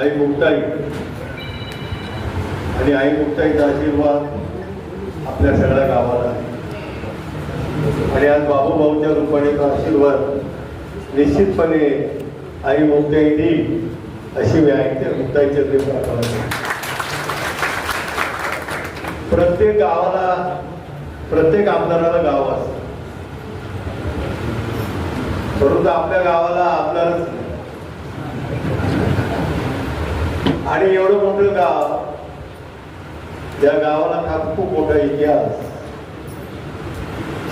आई मुक्ताई. आणि आई मुक्ताईचा आशीर्वाद आपल्या सगळ्या गावाला आहे. आणि आज बाबूभाऊच्या रूपाने तो आशीर्वाद निश्चितपणे आई मुक्ताई देईल अशी मी ऐकते मुक्ताईच्या ते प्रत्येक गावाला प्रत्येक आमदाराला गाव असतं. परंतु आपल्या गावाला आमदारच नाही. आणि एवढं मोठं गाव या गावाला हा खूप मोठा इतिहास.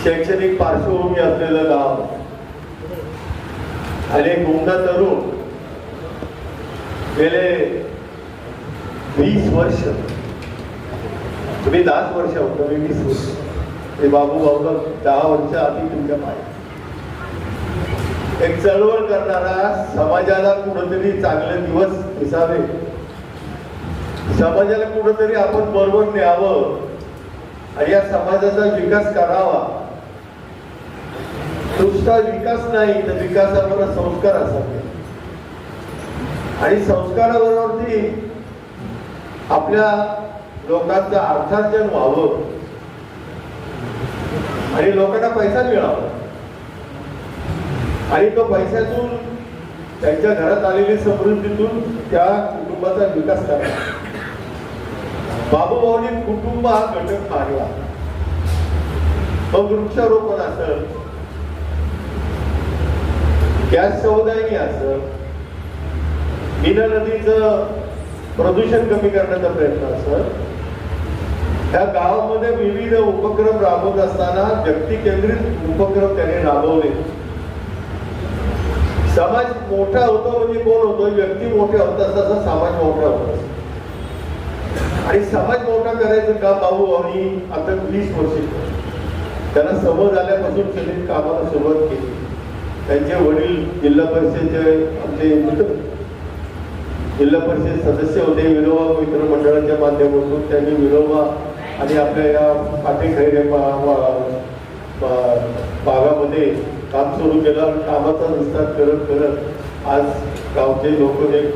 शैक्षणिक पार्श्वभूमी असलेलं गाव. आणि एक उमदा तरुण गेले वीस वर्ष. तुम्ही दहाच वर्ष होतो मी वीस वर्ष. ते बाबू भाऊ दहा वर्ष आधी तुमच्या पाय. एक चळवळ करणारा समाजाला कुठंतरी चांगले दिवस दिसावे. समाजाला कुठंतरी आपण बरोबर न्यावं आणि या समाजाचा विकास करावा. नुसता विकास नाही तर विकासावर संस्कार असावे. आणि संस्काराबरोबरती आपल्या लोकांचं अर्थार्जन व्हावं. आणि लोकांना पैसा मिळावा. आणि तो पैशातून त्यांच्या घरात आलेली समृद्धीतून त्या कुटुंबाचा विकास करावा. बाबूभाऊनी कुटुंब हा घटक मारला मग वृक्षारोपण असेल गॅस समुदायाने असं मीना नदीचं प्रदूषण कमी करण्याचा प्रयत्न असेल त्या गावामध्ये विविध उपक्रम राबवत असताना व्यक्ती केंद्रित उपक्रम त्याने राबवले. समाज मोठा होतो म्हणजे कोण होतो? व्यक्ती मोठे होत असताना समाज मोठा होतो. आणि समाज मोठा करायचं काम भाऊ आणि आता वीस वर्ष. त्यांना समज आल्यापासून त्यांनी कामाला सुरुवात केली. त्यांचे वडील जिल्हा परिषदचे आमचे जिल्हा परिषद सदस्य होते विनोबा मित्र मंडळाच्या माध्यमातून त्यांनी विनोबा आणि आपल्या या पाटेखैरे भागामध्ये काम सुरू केलं कामाचा विस्तार करत करत आज गावचे लोक एक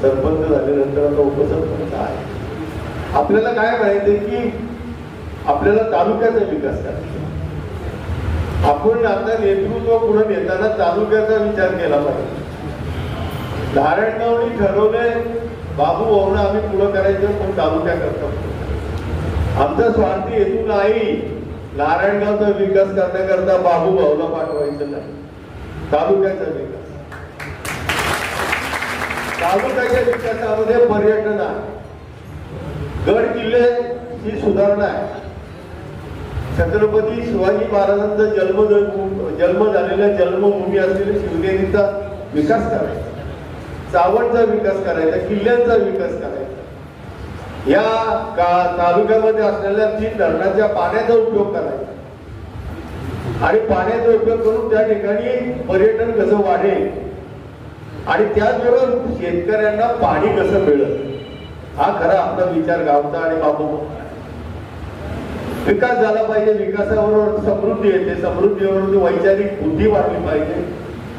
सरपंच झाल्यानंतर आता उपसरपंच आहे आपल्याला काय माहिती की आपल्याला तालुक्याचा विकास करायचा आपण आता नेतृत्व पुढे नेताना तालुक्याचा विचार केला पाहिजे. नारायणगावनी ठरवलंय बाबू भाऊन आम्ही पुढं करायचं पण तालुक्या करतो. आमचा स्वार्थी हेतू नाही नारायणगावचा विकास करण्याकरता बाबू भाऊला पाठवायचं नाही. तालुक्याचा विकास. तालुक्याच्या विकासामध्ये पर्यटन आहे. गड किल्ले ही सुधारणा आहे. छत्रपती शिवाजी महाराजांचा जन्म जन्म झालेल्या जन्मभूमी असलेल्या शिवनेरीचा विकास करायचा. चावडचा विकास करायचा किल्ल्यांचा विकास करायचा. या का तालुक्यामध्ये असलेल्या तीन धरणाच्या पाण्याचा उपयोग करायचा. आणि पाण्याचा उपयोग करून त्या ठिकाणी पर्यटन कसं वाढेल? आणि त्याचबरोबर शेतकऱ्यांना पाणी कसं मिळेल? हा खरा आपला विचार गावचा आणि बाबू विकास झाला पाहिजे विकासावर समृद्धी येते. समृद्धीवरून वैचारिक बुद्धी वाढली पाहिजे.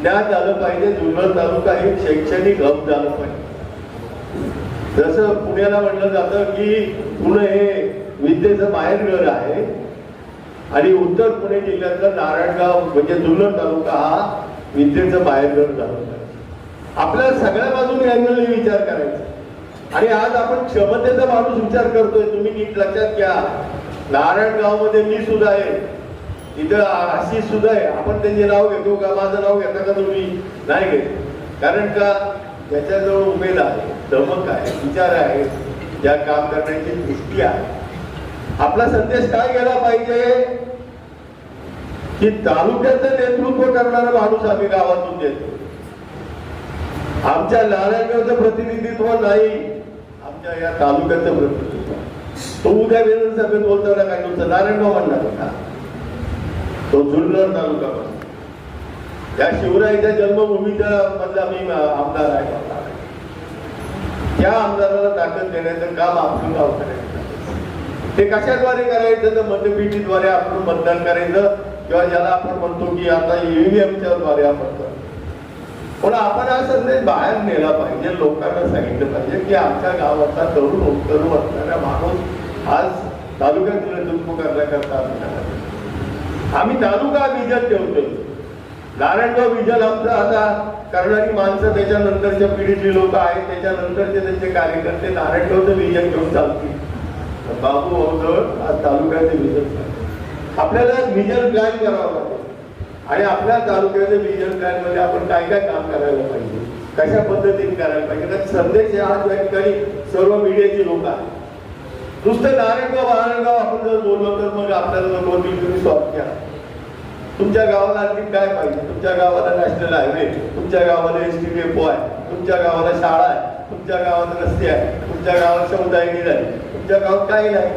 ज्ञान झालं पाहिजे जुन्नर तालुका हे शैक्षणिक हब झालं पाहिजे. जसं पुण्याला म्हटलं जातं की पुणे हे विद्येचं माहेरघर आहे आणि उत्तर पुणे जिल्ह्यातलं नारायणगाव म्हणजे जुन्नर तालुका हा विद्येचं माहेरघर झालं पाहिजे. आपल्या सगळ्या बाजूने अँगलने विचार करायचा. आणि आज आपण क्षमतेचा माणूस विचार करतोय. तुम्ही नीट लक्षात घ्या. नारायणगावमध्ये मी सुद्धा आहे. इथं आशिष सुद्धा आहे. आपण त्यांचे नाव घेतो का? माझं नाव घेता का तुम्ही? नाही घेत. कारण का? त्याच्याजवळ उमेद आहे धमक आहे विचार आहे. ज्या काम करण्याची दृष्टी आहे. आपला संदेश काय गेला पाहिजे? की तालुक्याचं नेतृत्व करणारा माणूस आम्ही गावातून देतो. आमच्या नारायणगावचं प्रतिनिधित्व नाही. आमच्या या तालुक्याचं प्रतिनिधित्व तो उद्या विधानसभेत बोलताना काय तुमचं? नारायणगाव म्हणणार होता तो जुन्नर तालुका म्हणतो या शिवरायाच्या जन्मभूमीच्या मधला मी आमदार आहे. त्या आमदाराला ताकद देण्याचं काम आपण गाव करायचं. ते कशाद्वारे करायचं? तर मतपेटीद्वारे आपण मतदान करायचं. किंवा ज्याला आपण म्हणतो की आता ईव्हीएमच्या द्वारे आपण करतो. पण आपण हा संदेश बाहेर नेला पाहिजे. लोकांना सांगितलं पाहिजे की आमच्या गावाचा तरुण तरुण असणारा माणूस आज तालुक्यात नेतृत्व करण्याकरता आम्ही आम्ही तालुका विजन ठेवतो नारायणगाव विजन आमचं आता करणारी माणसं त्याच्यानंतरच्या पिढीतली लोक आहेत. त्याच्यानंतरचे त्यांचे कार्यकर्ते नारायणगावचं विजन घेऊन चालतील. बाबू भाऊजवळ आज तालुक्याचे विजन आपल्याला विजन प्लॅन करावं लागेल? आणि आपल्या तालुक्याच्या विजन प्लॅनमध्ये आपण काय काय काम करायला पाहिजे? कशा पद्धतीने करायला पाहिजे? कारण संदेश आज या ठिकाणी सर्व मीडियाची लोक आहे नुसतं नारायणगाव नारायणगाव आपण जर बोललो तर मग आपल्याला दोन तीन तुम्ही सॉल्व्ह घ्या तुमच्या गावाला आणखी काय पाहिजे? तुमच्या गावाला नॅशनल हायवे तुमच्या गावाला एस टी डेपो आहे तुमच्या गावाला शाळा आहे तुमच्या गावात रस्ते आहे तुमच्या गावात समुदाय आहे. तुमच्या गावात काही नाही.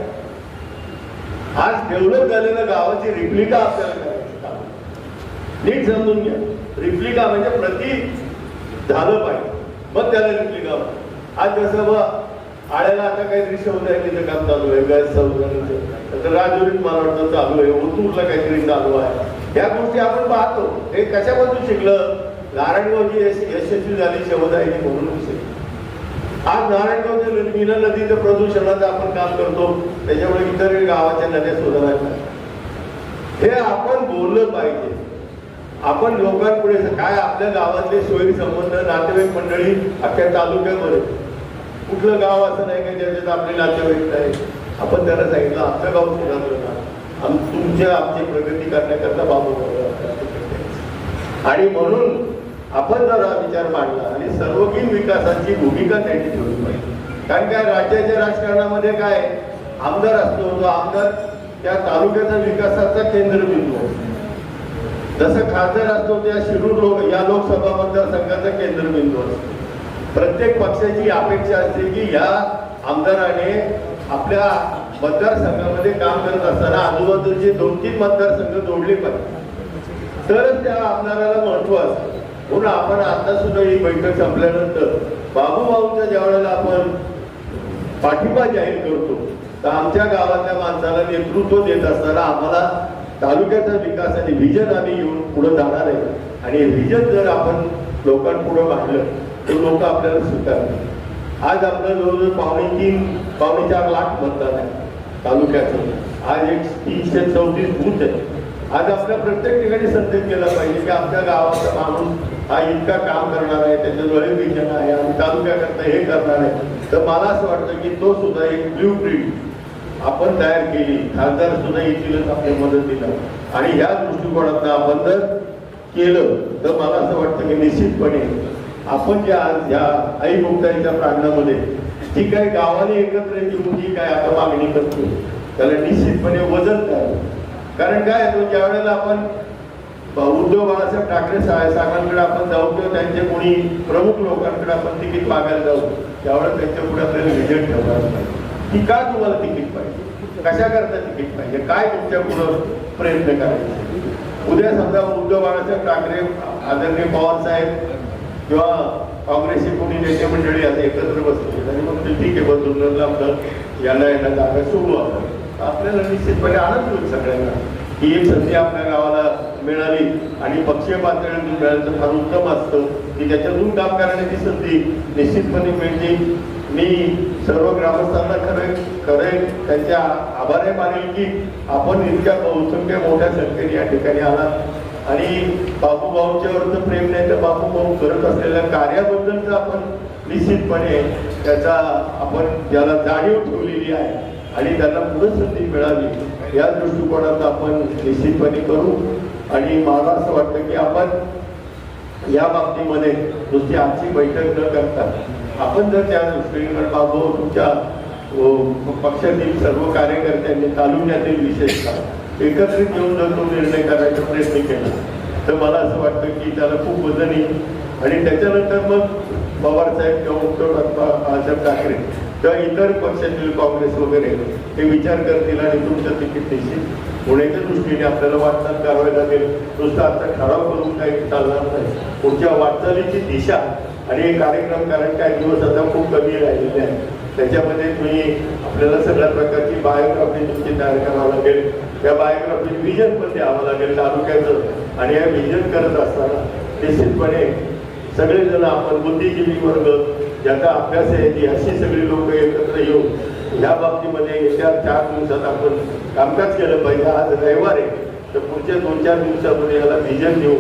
आज डेव्हलप झालेलं गावाची रिप्लिका आपल्याला नीट समजून घ्या. रिप्लिका म्हणजे प्रति झालं पाहिजे. मग त्याला रिप्लिका आज जसं बा आळ्याला आता काहीतरी शौचालयाचं काम चालू आहे. गॅस शौचालयाचं तर राजवरीत मला वाटतं चालू आहे. ओतूरला काहीतरी चालू आहे. या गोष्टी आपण पाहतो. हे कशापासून शिकलं? नारायणगावची यशस्वी झाली शवदायनी म्हणून शिकलं आज नारायणगावच्या मीना नदीचं प्रदूषणाचं आपण काम करतो. त्याच्यामुळे इतर गावाच्या नद्या सुधारायला हे आपण बोललं पाहिजे. आपण लोकांपुढे काय आपल्या गावातले सोयी संबंध नातेवाईक मंडळी अख्ख्या तालुक्यामध्ये. कुठलं गाव असं नाही का ज्याच्यात आपले नातेवाईक नाही? आपण त्याला सांगितलं आमचं गाव सुधारलं ना. आम तुमच्या आमची प्रगती करण्याकरता बाबू आणि म्हणून आपण जर हा विचार मांडला आणि सर्वगीण विकासाची भूमिका त्यांनी ठेवली पाहिजे. कारण काय राज्याच्या राजकारणामध्ये काय? आमदार असतो तो आमदार त्या तालुक्याचा विकासाचा केंद्रबिंदू असतो. जसं खासदार असतो त्या शिरूर लोक या लोकसभा मतदारसंघाचा केंद्रबिंदू असतो. प्रत्येक पक्षाची अपेक्षा असते की या आमदाराने आपल्या मतदारसंघामध्ये काम करत असताना आजूबाजूचे दोन तीन मतदारसंघ जोडले पाहिजे. तरच त्या आमदाराला महत्त्व असतं. म्हणून आपण आता सुद्धा ही बैठक संपल्यानंतर बाबू ज्या वेळेला आपण पाठिंबा जाहीर करतो तर आमच्या गावातल्या माणसाला नेतृत्व देत असताना आम्हाला तालुक्याचा विकास आणि व्हिजन आम्ही येऊन पुढे जाणार आहे. आणि व्हिजन जर आपण लोकांपुढे मांडलं तर लोक आपल्याला स्वीकारतील आज आपलं जवळजवळ पावणे तीन पावणे चार लाख मतदान आहे तालुक्याचं. आज एक तीनशे चौतीस बूथ आहे. आज आपल्या प्रत्येक ठिकाणी संदेश केला पाहिजे की आमच्या गावाचा माणूस हा इतका काम करणार आहे त्याच्याजवळ विजन आहे आम्ही तालुक्याकरता हे करणार आहे. तर मला असं वाटतं की तो सुद्धा एक ब्ल्यू प्रिंट आपण तयार केली. खासदार सुद्धा येतीलच आपल्या मदतीला आणि ह्या दृष्टिकोनातनं आपण जर केलं तर मला असं वाटतं की निश्चितपणे आपण ज्या आज ह्या आई मुक्ताईच्या प्रांगणामध्ये जी काय गावाने एकत्र येऊन जी काय आता मागणी करतो त्याला निश्चितपणे वजन द्यावं. कारण काय तो ज्या वेळेला आपण उद्धव बाळासाहेब ठाकरे साहेबांकडे आपण जाऊ किंवा त्यांचे कोणी प्रमुख लोकांकडे आपण तिकीट मागायला जाऊ त्यावेळेला त्यांच्या पुढे आपल्याला विजय ठेवणार की का तुम्हाला तिकीट पाहिजे? कशा करता तिकीट पाहिजे? काय तुमच्या पुढं प्रयत्न करायचे? उद्या समजा उद्धव बाळासाहेब ठाकरे आदरणीय पवार साहेब किंवा काँग्रेसचे कोणी नेते मंडळी आता एकत्र बसले आणि मग ते ठीक आहे बदलून आपलं यांना यांना जागा सुरू आहे. आपल्याला निश्चितपणे आनंद होईल सगळ्यांना. ही एक संधी आपल्या गावाला मिळाली आणि पक्षीय पातळीवर मिळालं तर फार उत्तम असतं. की त्याच्यातून काम करण्याची संधी निश्चितपणे मिळते. मी सर्व ग्रामस्थांना खरं खरं त्यांच्या आभार मानेल की आपण इतक्या बहुसंख्य मोठ्या संख्येने या ठिकाणी आला आणि बापू वरचं प्रेम नाही तर बापू भाऊ करत असलेल्या कार्याबद्दलच आपण निश्चितपणे त्याचा आपण ज्याला जाणीव ठेवलेली आहे आणि त्यांना पुढे संधी मिळावी या दृष्टिकोनात आपण निश्चितपणे करू. आणि मला असं वाटतं की आपण या बाबतीमध्ये नुसती आजची बैठक न करता आपण जर त्या दृष्टीने बाबू तुमच्या पक्षातील सर्व कार्यकर्त्यांनी तालुक्यातील विशेषतः एकत्रित येऊन जर तो निर्णय करायचा प्रयत्न केला तर मला असं वाटतं की त्याला खूप वजन येईल. आणि त्याच्यानंतर मग पवार साहेब किंवा उद्धव बाळासाहेब ठाकरे किंवा इतर पक्षातील काँग्रेस वगैरे हे विचार करतील आणि तुमचं तिकीट निश्चित होण्याच्या दृष्टीने आपल्याला वाटचाल करावी लागेल. नुसतं आता ठराव करून काही चालणार नाही. पुढच्या वाटचालीची दिशा आणि हे कार्यक्रम कारण काही दिवस आता खूप कमी राहिलेले आहेत. त्याच्यामध्ये तुम्ही आपल्याला सगळ्या प्रकारची बायोग्राफी तुमची तयार करावं लागेल. त्या बायोग्राफी विजन पण द्यावं लागेल तालुक्याचं. आणि या विजन करत असताना निश्चितपणे सगळेजण आपण बुद्धिजीवी वर्ग ज्याचा अभ्यास आहे ती अशी सगळी लोक एकत्र येऊन या बाबतीमध्ये येत्या चार दिवसात आपण कामकाज केलं पाहिजे. आज रविवार आहे. तर पुढच्या दोन चार दिवसामध्ये याला विजन देऊ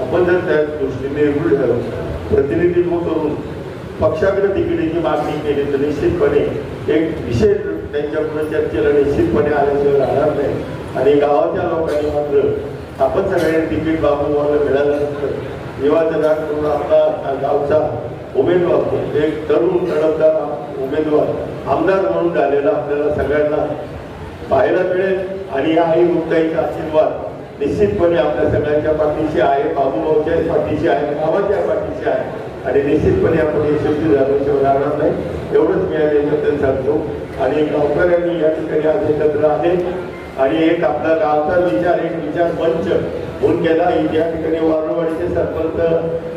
आपण जर त्या दृष्टीने अं, प्रतिनिधित्व करून पक्षाकडे तिकिटीची मागणी केली तर निश्चितपणे एक विषय त्यांच्यापुढे चर्चेला निश्चितपणे आल्याशिवाय राहणार नाही. आणि गावाच्या लोकांनी मात्र आपण सगळ्यांनी तिकीट बाबूवाला मिळाल्यानंतर जीवाचं दाट करून आपला गावचा उमेदवार एक तरुण तडफदार उमेदवार आमदार म्हणून झालेला आपल्याला सगळ्यांना पाहायला मिळेल. आणि या आई मुक्ताईचा आशीर्वाद निश्चितपणे आपल्या सगळ्यांच्या पाठीशी आहे बाबूभाऊच्या पाठीशी आहे भावाच्या पाठीशी आहे. आणि निश्चितपणे आपण यशस्वी झालो राहणार नाही एवढंच मी याच्याबद्दल सांगतो. आणि गावकऱ्यांनी या ठिकाणी आज एकत्र आले आणि एक आपला गावचा विचार एक विचार मंच होऊन गेला. या ठिकाणी वारुवाडीचे सरपंच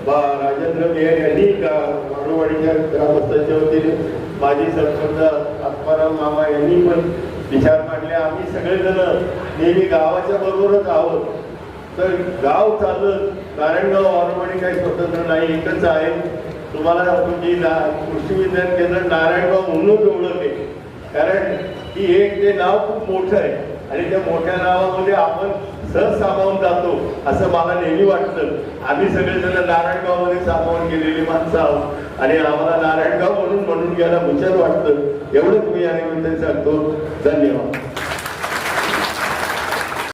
बा- राजेंद्र मेयर यांनी वारुवाडीच्या ग्रामस्थांच्या वतीने माजी सरपंच आत्माराम मामा यांनी पण विचार मांडले आम्ही सगळेजण नेहमी गावाच्या बरोबरच आहोत. तर गाव चालत नारायणगाव वारुवाडी काही स्वतंत्र नाही एकच आहे. तुम्हाला तुमची ना- कृषी विज्ञान केंद्र नारायणगाव म्हणूनच ओळख कारण की एक ते नाव खूप मोठं आहे. आणि त्या मोठ्या नावामध्ये आपण सहज सामावून जातो असं मला नेहमी वाटतं. आम्ही सगळेजण नारायणगावमध्ये सामावून गेलेली माणसं आहोत. आणि आम्हाला नारायणगाव म्हणून म्हणून घ्यायला भूषण वाटतं. एवढंच मी या निमित्ताने सांगतो. धन्यवाद.